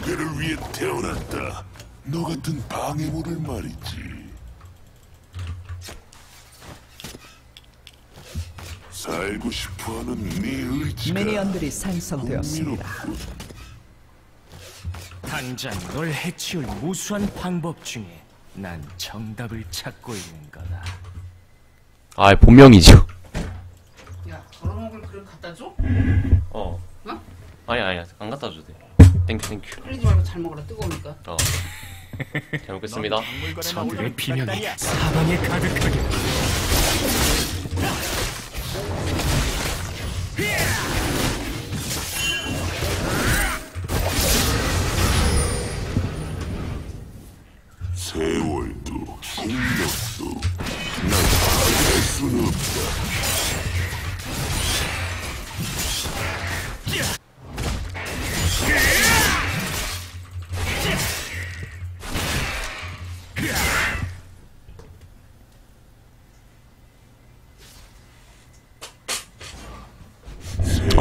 파괴를 위해 태어났다. 너 같은 방해물을 말이지. 살고 싶어하는 네 의지가 미니언들이 생성되었습니다. 흥미롭군. 당장 널 해치울 무수한 방법 중에 난 정답을 찾고 있는 거다. 아 본명이죠 야, 걸어먹을 그릇 갖다 줘? 어 어? 아니 아니 안 갖다 줘도 돼 땡큐 땡큐 흘리지 말고 잘 먹어라, 뜨거우니까. 어. 잘 먹겠습니다. 저들의 비명이 사방에 가득하게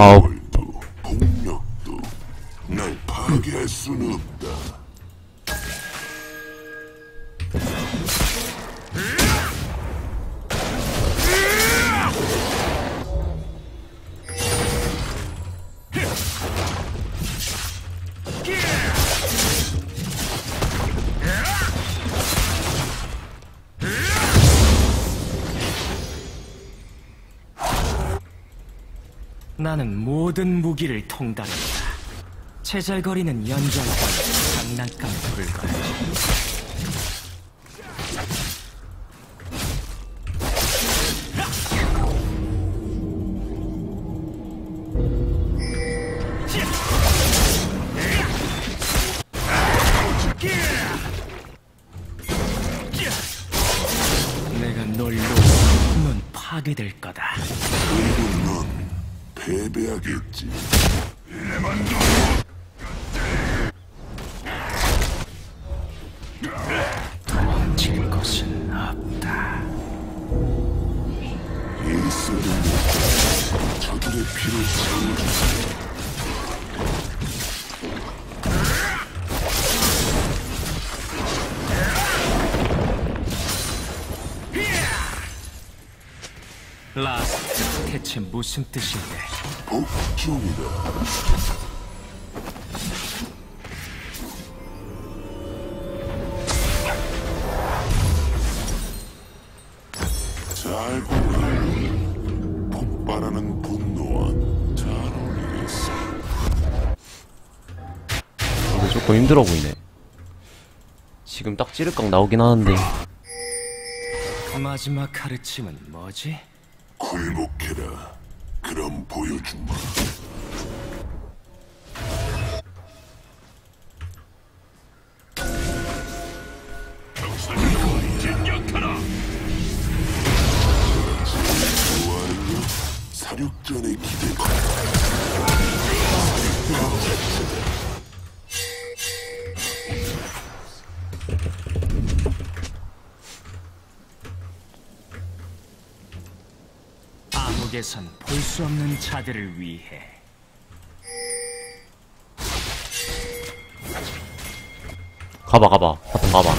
아 나는 모든 무기를 통달한다. 제잘거리는 연장과 장난감에 불과하지. 내가 널 놓으면 넌 파괴될 거다. 패배하겠지. 무슨 뜻인데? 복종이다. 잘 보라. 폭발하는 분노와 잘 어울리겠어. 근데 조금 힘들어 보이네 지금 딱 찌르깡 나오긴 하는데 그 마지막 가르침은 뭐지? 굴복해라. 그럼 보여주마. 사육전의 기대가 암흑에선 볼 수 없는 자들을 위해. 가봐 가봐. 바텀 가봐.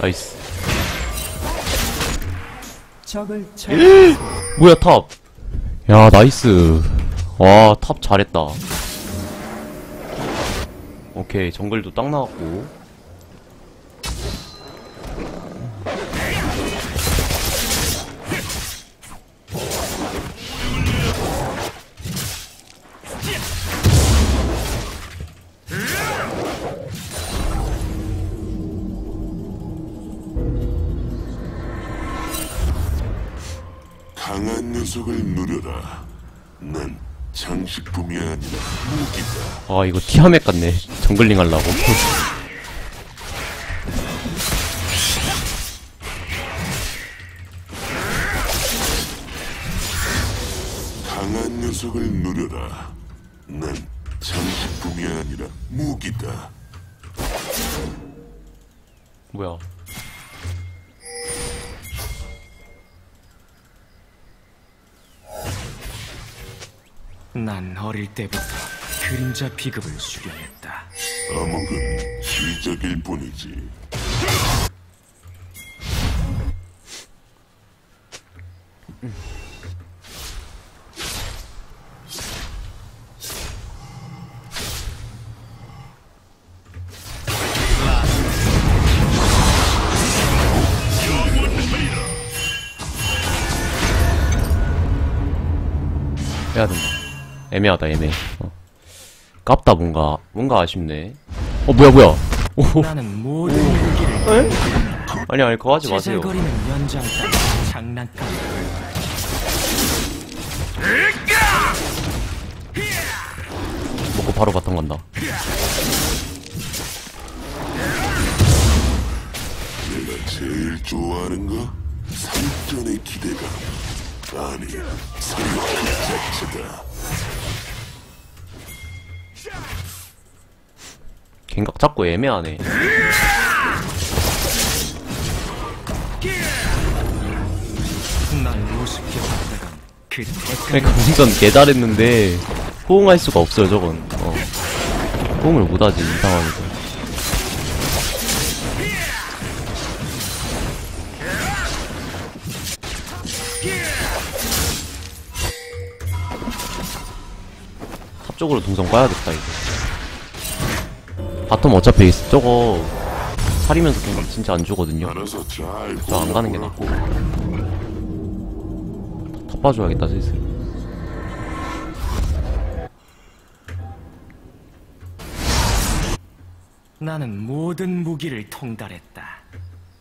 나이스. 뭐야 탑? 야 나이스. 와 탑 잘했다 오케이 정글도 딱 나왔고 강한 녀석을 누려라. 난 장식품이 아니라 무기다. 아 이거 티하멧 같네 정글링 하려고 강한 녀석을 누려라. 난 장식품이 아니라 무기다. 뭐야 난 어릴 때부터 그림자 비급을 수련했다. 암흑은 시작일 뿐이지. 해야 된다. 애매하다, 애매해. 어. 깝다, 뭔가. 뭔가 아쉽네. 어, 뭐야, 뭐야. 오, 나는 모든 무기를 아니, 아니, 그거 하지 마세요. 연장 장난감. 먹고 바로 바텀 간다. 내가 제일 좋아하는 거? 산전의 기대감. 아니, 그 자체다. 갱각 잡고 애매하네. 그 그러니까 운전 개 잘했는데, 호응할 수가 없어요, 저건. 어. 호응을 못하지, 이 상황에서. 탑 쪽으로 동선 까야겠다, 이거. 바텀 어차피 저거, 살이면서 갱각 진짜 안 주거든요. 저 안 가는 게 낫고. 탑 봐줘야겠다, 슬슬. 나는 모든 무기를 통달했다.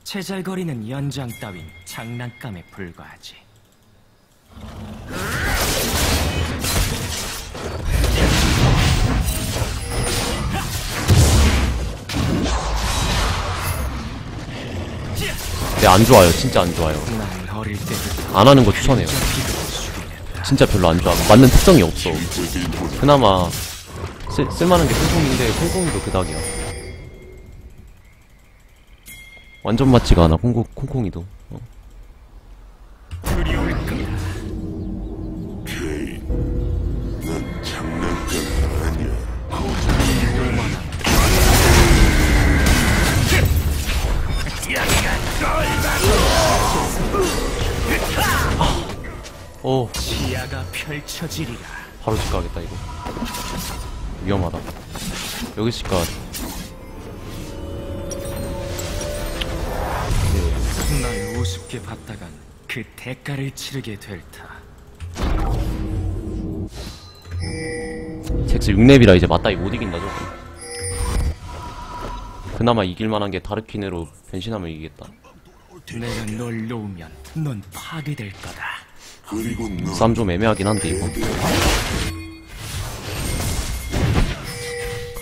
제잘거리는 연장 따윈 장난감에 불과하지. 네, 안 좋아요. 진짜 안 좋아요. 안 하는 거 추천해요. 진짜 별로 안 좋아. 맞는 특성이 없어. 그나마 쓸, 쓸만한 게 콩콩인데 콩콩이도 그닥이야. 완전 맞지가 않아 콩콩, 콩콩이도. 어. 오, 지하가 펼쳐지리라. 바로 집 가겠다 이거. 위험하다. 여기 집 가. 날 우습게 봤다간 그 대가를 치르게 될 터. 잭스 6렙이라 이제 맞다이 못 이긴다 저거. 그나마 이길만한 게 다르키네로 변신하면 이기겠다. 내가 널 놓으면 넌 파괴될 거다. 싸움 좀 애매하긴 한데 이거.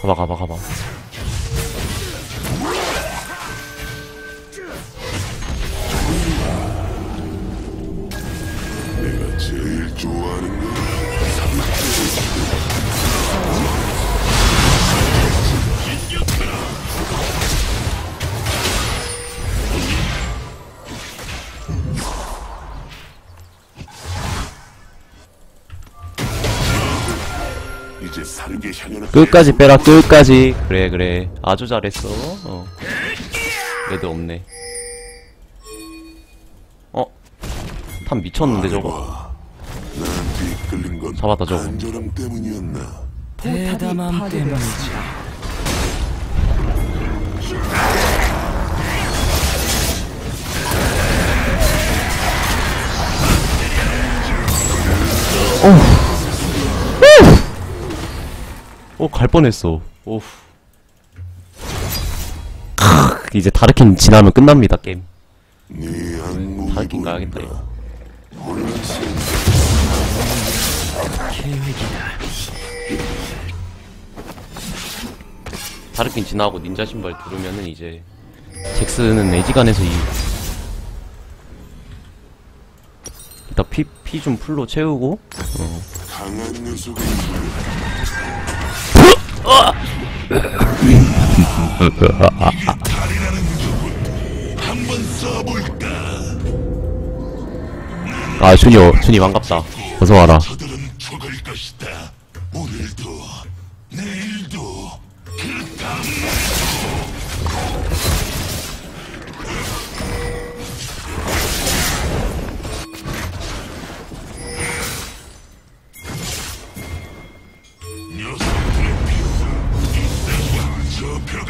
가봐 가봐 가봐. 내가 제일 좋아하는 거? 끝까지 빼라 끝까지. 그래 그래. 아주 잘했어. 어. 얘도 없네. 어? 탑 미쳤는데 저거. 잡았다, 저거. 대담함. 때문이지. 오, 갈 뻔했어. 오. 크, 이제 다르킨 지나면 끝납니다, 게임. 네 악몽이 다르킨 가야겠다, 이거. 다르킨 지나고 닌자 신발 두르면은 이제 잭스는 애지간해서 이 일단 피, 피 좀 풀로 채우고 어. 아 준이요 어, 준이 반갑다. 어서와라.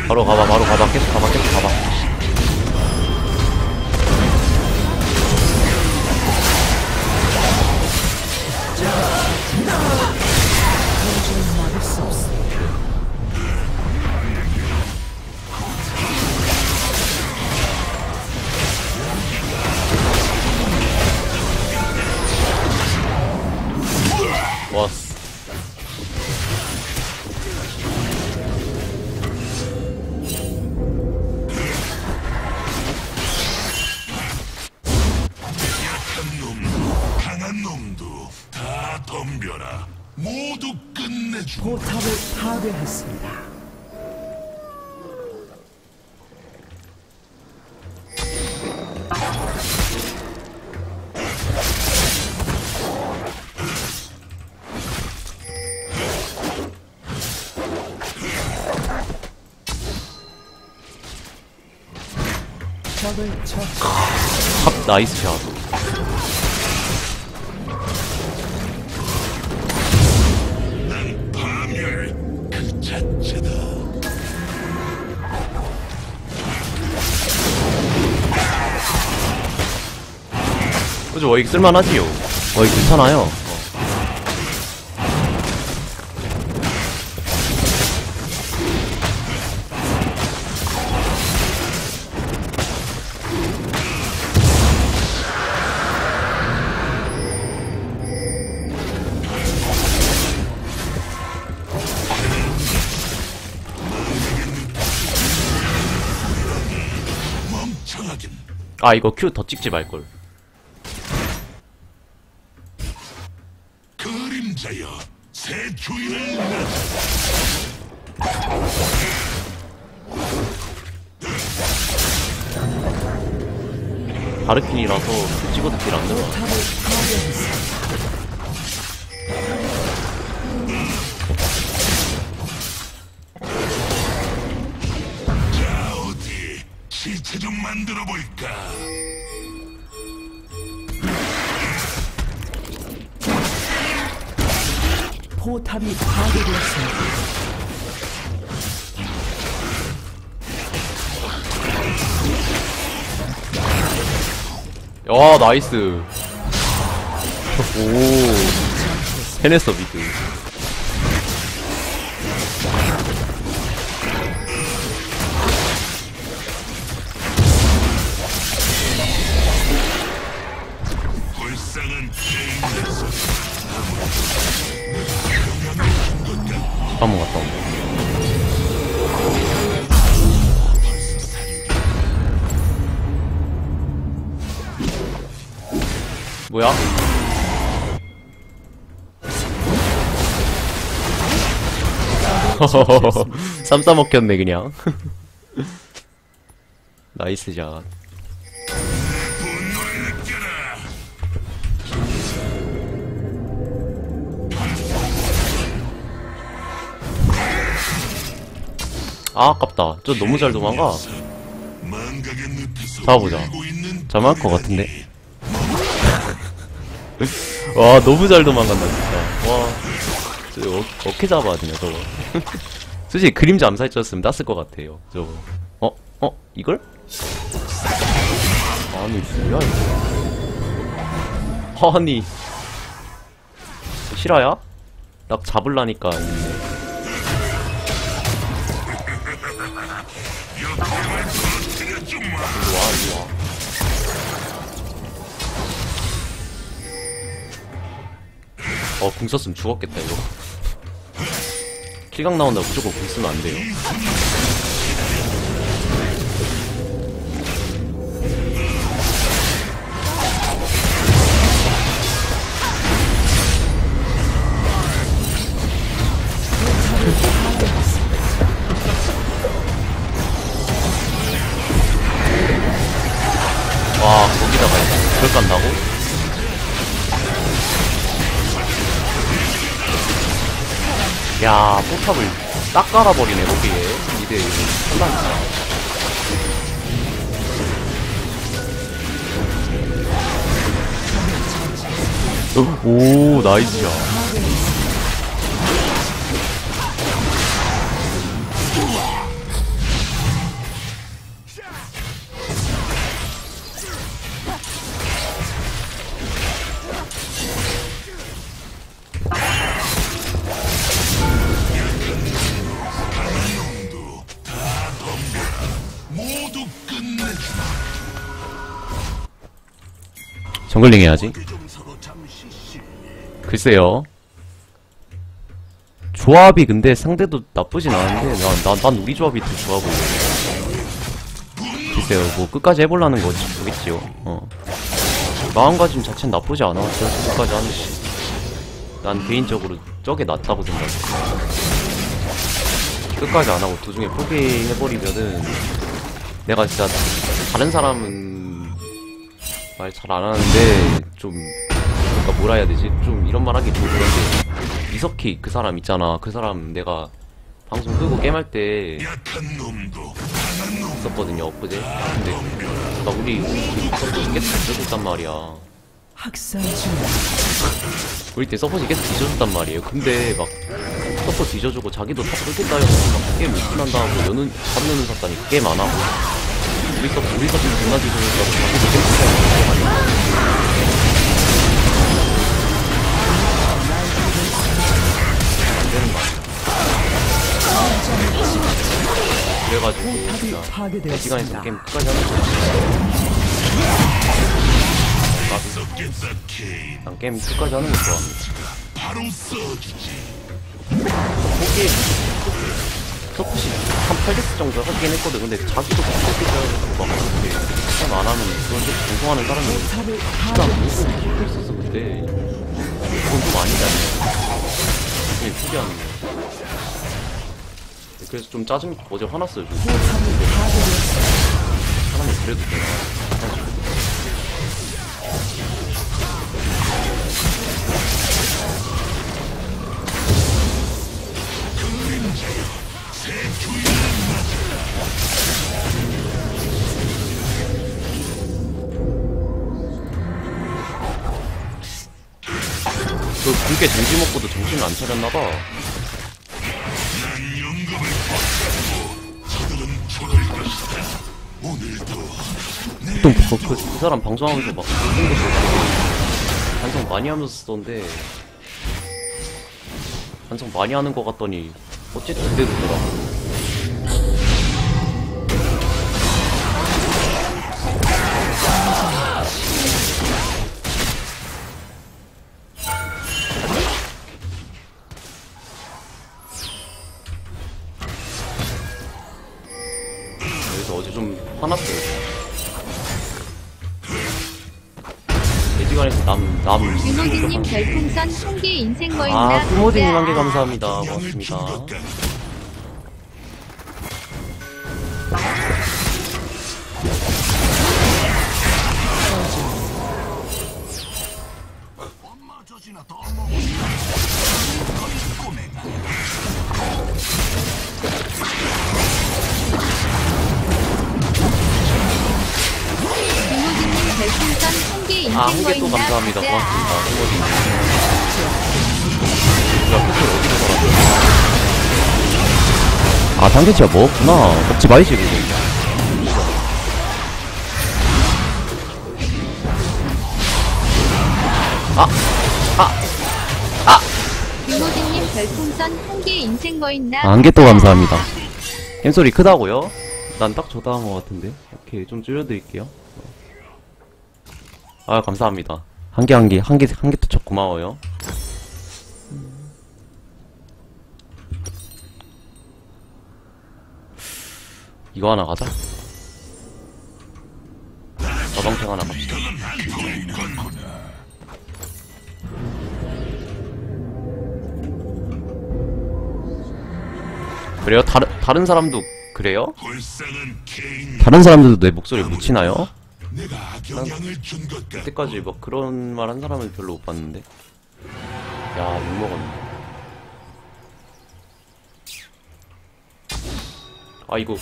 바로 가봐 바로 가봐. 계속 가봐 계속 가봐. 탑 나이스 샷. 그죠? 워익 쓸만하지요. 워익 괜찮아요. 아 이거 큐 더 찍지 말걸. 그림자여 새 주인을 나 바르킨이라서 큐 찍어도 딜안 들어. 포 시체 좀 만들어 볼까? 포탑이 파괴되었습니다. 야 나이스. 오. 해냈어 미드. 뭐야? 쌈 싸 먹혔네 그냥. 나이스 샷. 아 아깝다. 저 너무 잘 도망가. 잡아보자. 잘할 것 같은데. 와 너무 잘 도망간다 진짜. 와. 저 어, 어떻게 잡아야 되냐 저거. 솔직히 그림자 암살자였으면 땄을 것 같아요. 저거. 어? 어? 이걸? 아니 뭐야 이거. 아니. 실화야? 나 잡을라니까 어, 궁 썼으면 죽었겠다, 이거. 킬각 나온다고 무조건 궁 쓰면 안 돼요. 포탑을 딱 깔아버리네, 거기에. 이대 혼란이다. 오, 나이스야. 정글링 해야지. 글쎄요. 조합이 근데 상대도 나쁘진 않은데, 난, 난, 난 우리 조합이 더 좋아 보여. 글쎄요, 뭐, 끝까지 해보려는 거지, 보겠지요. 어. 마음가짐 자체는 나쁘지 않아. 저 끝까지 하는 시. 난 개인적으로 저게 낫다고 생각해. 끝까지 안 하고 도중에 포기해버리면은 내가 진짜 다른 사람은 말 잘 안 하는데 좀 그러니까 뭐라 해야 되지? 좀 이런 말 하기 좀 그런데 이석희 그 사람 있잖아. 그 사람 내가 방송 끄고 게임할 때 있었거든요 엊그제. 근데 나 우리 우리 서포트 계속 뒤져줬단 말이야. 우리 때 서포트 계속 뒤져줬단 말이에요. 근데 막 서포트 뒤져주고 자기도 다 뚫겠다 해서 막 게임 오픈한다 하고 여는 바로 여는 샀다니 게임 안 하고 우리 서포트 우리 서포트 존나 게임 못하고 안 되는 거 아니야 그래가지고 진짜 시간에서 파괴되었습니다. 게임 끝까지 하는 케인 난 게임 끝까지 하는 거 좋아합니다. 포기 서포시 한800 정도 하긴 했거든. 근데 자기도 해가지고 막 그렇게 게임 안 하면 그건 좀 방송하는 사람이 진짜 파괴했습니다. 너무 힘들었어 그때. 그건 좀 아니잖아. 그냥 포기하는 거. 그래서 좀 짜증 어제 화났어요. 좀. 사람이 그래도 되나. 그 굵게 정지 먹고도 정신을 안 차렸나봐. 또 그, 그, 그 사람 방송하면서 막 되게 반성 많이 하면서 쓰던데 반성 많이 하는 것 같더니 어쨌든 그대로더라고 유모디님 별풍선 통계 인생 뭐 있나 아, 꾸모디님 보자. 한개 감사합니다. 고맙습니다. 아, 한뭐개또 감사합니다. 보자. 고맙습니다. 꾸모디님. 야, 패스 어디서 살았어? 아, 당근치가 먹었구나. 먹지 말지, 그거. 유모디님 별풍선 통계 인생 뭐 있나 아, 한 개 또 감사합니다. 겜소리 크다고요? 난딱 적당한 것 같은데. 오케이, 좀 줄여드릴게요. 아, 감사합니다. 한 개, 한 개, 한 개, 한개 또적 고마워요. 이거 하나 가자. 저방탱 하나 갑시다. 그래요? 다른, 다른 사람도 그래요? 다른 사람들도 내 목소리 묻히나요? 그때까지 뭐 그런 말 한 사람은 별로 못 봤는데. 야, 욕먹었네. 아, 이거.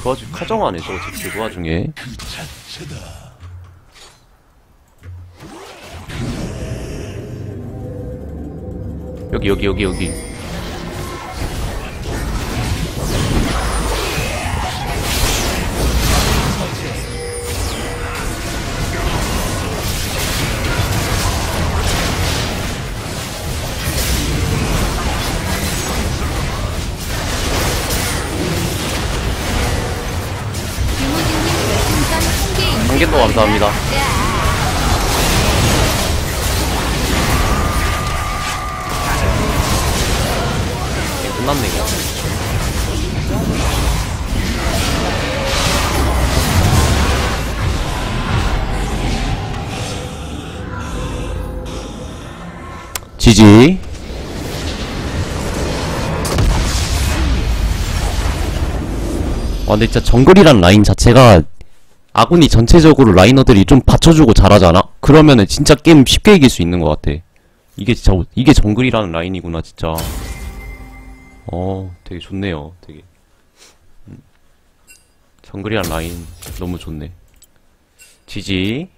그 와중 카정하네, 저거 제그 와중에. 그 여기, 여기, 여기, 여기. 감사합니다. 예, 끝났네, 이거. 지지. 아, 근데 진짜 정글이란 라인 자체가 아군이 전체적으로 라이너들이 좀 받쳐주고 잘하잖아? 그러면은 진짜 게임 쉽게 이길 수 있는 것 같아. 이게 진짜, 이게 정글이라는 라인이구나, 진짜. 어, 되게 좋네요, 되게. 음. 정글이란 라인 너무 좋네. 지지.